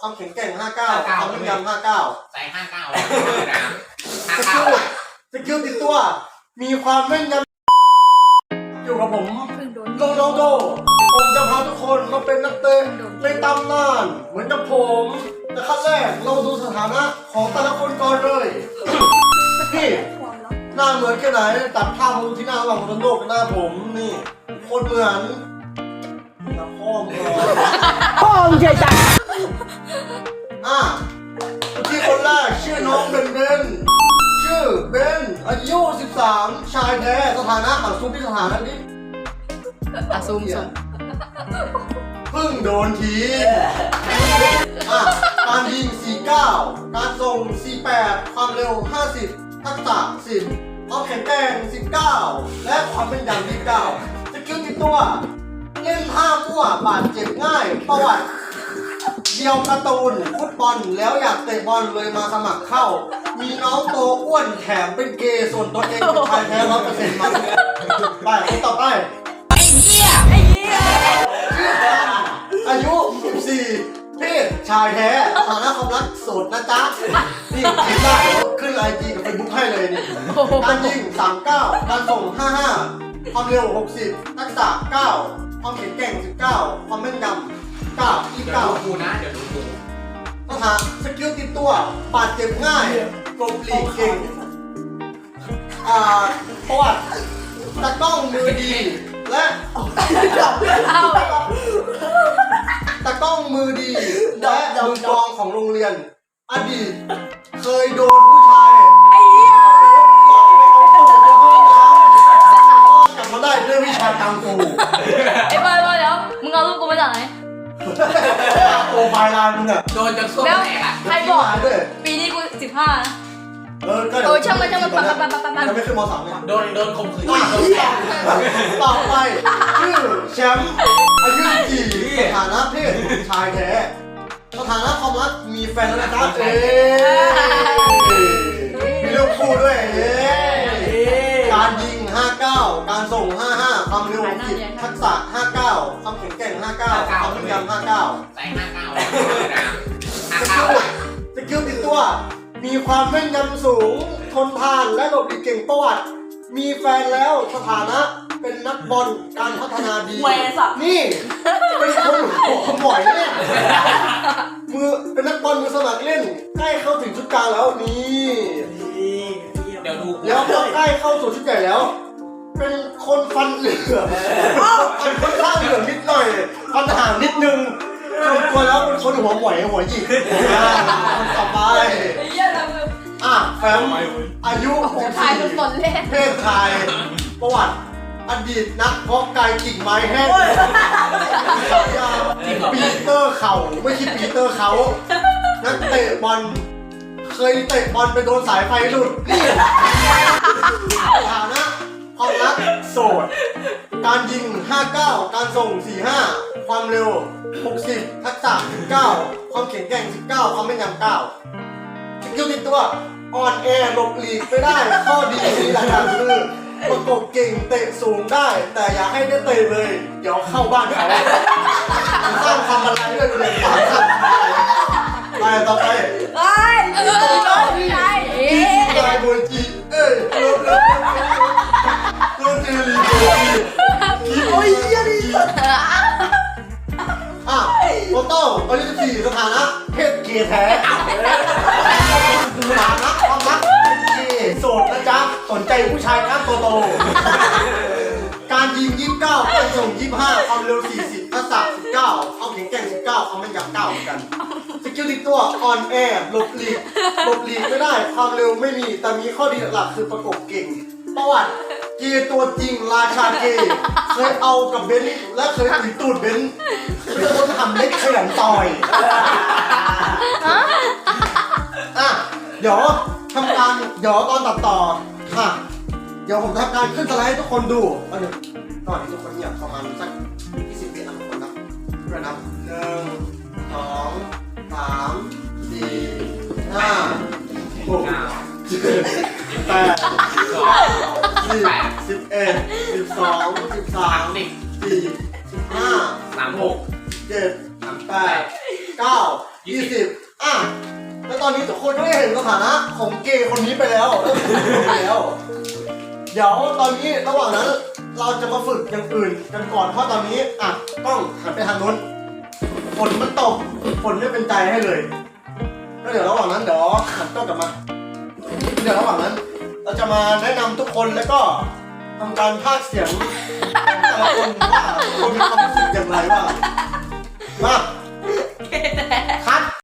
ความแข็งแกร่งห้าเก้าความแม่นยำห้าเก้าใส่ห้าเก้าเลยนะห้าสเก้ากิลสกิลติดตัว มีความแม่นยำอยู่กับผมเพิ่งโดนโรนัลโดผมจะพาทุกคนมาเป็นนักเตะในตำนาน เหมือนกับผมแต่ขั้นแรกเราดูสถานะของแต่ละคนก่อนเลยนี่ความลับหน้าเหมือนแค่ไหนตัดภาพมาดูที่หน้าระหว่างโรนัลโดกับหน้าผมนี่โคตรเหมือนกับพ่อมึงเลยพ่อมึงเฉยจัง อะที่คนแรกชื่อน้องเบนเบนชื่อเบนอายุ 13 ชายแท้สถานะอะซูมที่สถานะนี้อะซูมซูมเพิ่งโดนทีอะการยิง 49 การส่ง 48 ความเร็ว 50 ทักษะ 10 ความแข็งแกร่ง 19 และความเป็นยำ29สกิลติดตัว เล่นท่ามั่วบาดเจ็บง่าย ประวัติ เดียวการ์ตูนฟุตบอลแล้วอยากเตะบอลเลยมาสมัครเข้า มีน้องโตอ้วนแถมเป็นเกย์ส่วนตัวเองเป็นชายแท้ร้อยเปอร์เซ็นต์มาไปคนต่อไปไอ้เหี้ยไอ้เหี้ยอายุ14เพศชายแท้ฐานะความรักโสดนะจ๊ะนี่คิดได้ขึ้นไอจีกับเฟซบุ๊กให้เลยนี่การยิง39การส่ง55ความเร็ว 60ทักษะ9ความแข็งแกร่ง 19 ความแม่นยำ 9เดี๋ยวดู29กูนะ เดี๋ยวดูกูสถานสกิลติดตัวบาดเจ็บง่ายกลบหลีกเก่งอ่าประวัติตะกล้องมือดี และเอ้าตะกล้องมือดี และมือกลองของโรงเรียน อดีต เคยโดนผู้ชายไอ้เหี้ยหลอกไปเอาตูดในห้องน้ำกลับมาได้ด้วยวิชากังฟูไอ้บอยบอยเดี๋ยวมึงเอารูปกูมาจากไหน โปรไฟล์ไลน์มึงอะโดนจนส้วมแล้วแตกอะ ใครบอกที่มาด้วยปีนี้กูสิบห้านะเออก็เดี๋ยวโอ้ยช่างมันช่างมันไปไปไปไปไปยังไม่ขึ้นมสามเลยโดนโดนข่มขืนอะโดนแตกต่อไปชื่อแชมป์อายุกี่สถานะเพศชายแท้สถานะความรักมีแฟนแล้วนะครับเอ๊มีลูกคู่ด้วยเอ๊การยิง 59 การส่ง 55 ความเร็ว10ทักษะ 59 ความแข็งแกร่ง 59 ความแม่นยำ59 ใส่ห้าเก้าเลยนะห้าสเก้ากิลสกิลติดตัว มีความแม่นยำสูง ทนทานและหลบหลีกเก่งประวัติ มีแฟนแล้วสถานะเป็นนักบอลการพัฒนาดี แหวสับนี่ เป็นคนหัวขมอยเนี่ยมือเป็นนักบอลมือสมัครเล่นใกล้เข้าถึงชุดกลางแล้วนี่เดี๋ยวดูกูแล้วก็ใกล้เข้าสู่ชุดใหญ่แล้ว เป็นคนฟันเหลืองฟันค่อนข้างเหลืองนิดหน่อยฟันห่างนิดนึงส่วนตัวแล้วเป็นคนหัวหมอยหัวหยิกอ่าคนต่อไปไอ้เหี้ยทำมืออะแฟมอายุถ่ายเป็นคนเล่นเพศชาย ประวัติอดีตนักเพาะกายกิ่งไม้แห้งฉายาปีเตอร์เข่าไม่ใช่ปีเตอร์เขานักเตะบอล เคยเตะบอลไปโดนสายไฟหลุดนี่ฐานะความรักโสด การยิง 59 การส่ง 45 ความเร็ว 60 ทักษะ 19 ความแข็งแกร่ง 19 ความแม่นยำ9สกิลติดตัว อ่อนแอหลบหลีกไม่ได้ ข้อดีมีหลักอย่างคือประกบเก่งเตะสูงได้ แต่อย่าให้ได้เตะเลย เดี๋ยวเข้าบ้านเขาสร้างความบันไดด้วยเลยสามขั้นไปต่อไปไอ้เออ โตโต้อายุ14สถานะเพศเกย์แท้สถานะความรักเป็นเกย์โสดนะจ๊ะ สนใจผู้ชายกล้ามโตๆการยิง29การส่ง25ความเร็ว40ทักษะ19ความแข็งแกร่ง19ความแม่นยำ9เหมือนกันสกิลติดตัวอ่อนแอหลบหลีกหลบหลีกไม่ได้ความเร็วไม่มีแต่มีข้อดีหลักคือประกบเก่ง ประวัติเกย์ตัวจริงราชาเกย์เคยเอากับเบนซ์และเคยตุยตูดเบนซ์เป็นคนทำเล็กขยันต่อยอะเดี๋ยวทำการเดี๋ยวตอนตัดต่อค่ะ เดี๋ยวผมทำการขึ้นสไลด์ให้ทุกคนดูเอาหนึ่งก่อนที่ทุกคนเงียบประมาณสัก20วินะทุกคนนะด้วยนะหนึ่งสองสามสี่ห้าหกเจ็ดแปด สองสิบสิบเอ็ดสิบสองสิบสามสิบสี่สิบห้าสามหกเจ็ดแปดเก้ายี่สิบอะแล้วตอนนี้ทุกคนก็ได้เห็นสถานะของเกย์คนนี้ไปแล้วไปแล้วเดี๋ยวตอนนี้ระหว่างนั้นเราจะมาฝึกอย่างอื่นกันก่อนเพราะตอนนี้อะกล้องหันไปทางนู้นฝนมันตกฝนไม่เป็นใจให้เลยก็เดี๋ยวระหว่างนั้นเดี๋ยวหันกล้องกลับมา เดี๋ยวระหว่างนั้น เราจะมาแนะนำทุกคนแล้วก็ทำการพากย์เสียงของแต่ละคนว่าทุกคนมีความรู้สึกอย่างไรบ้างมาคัด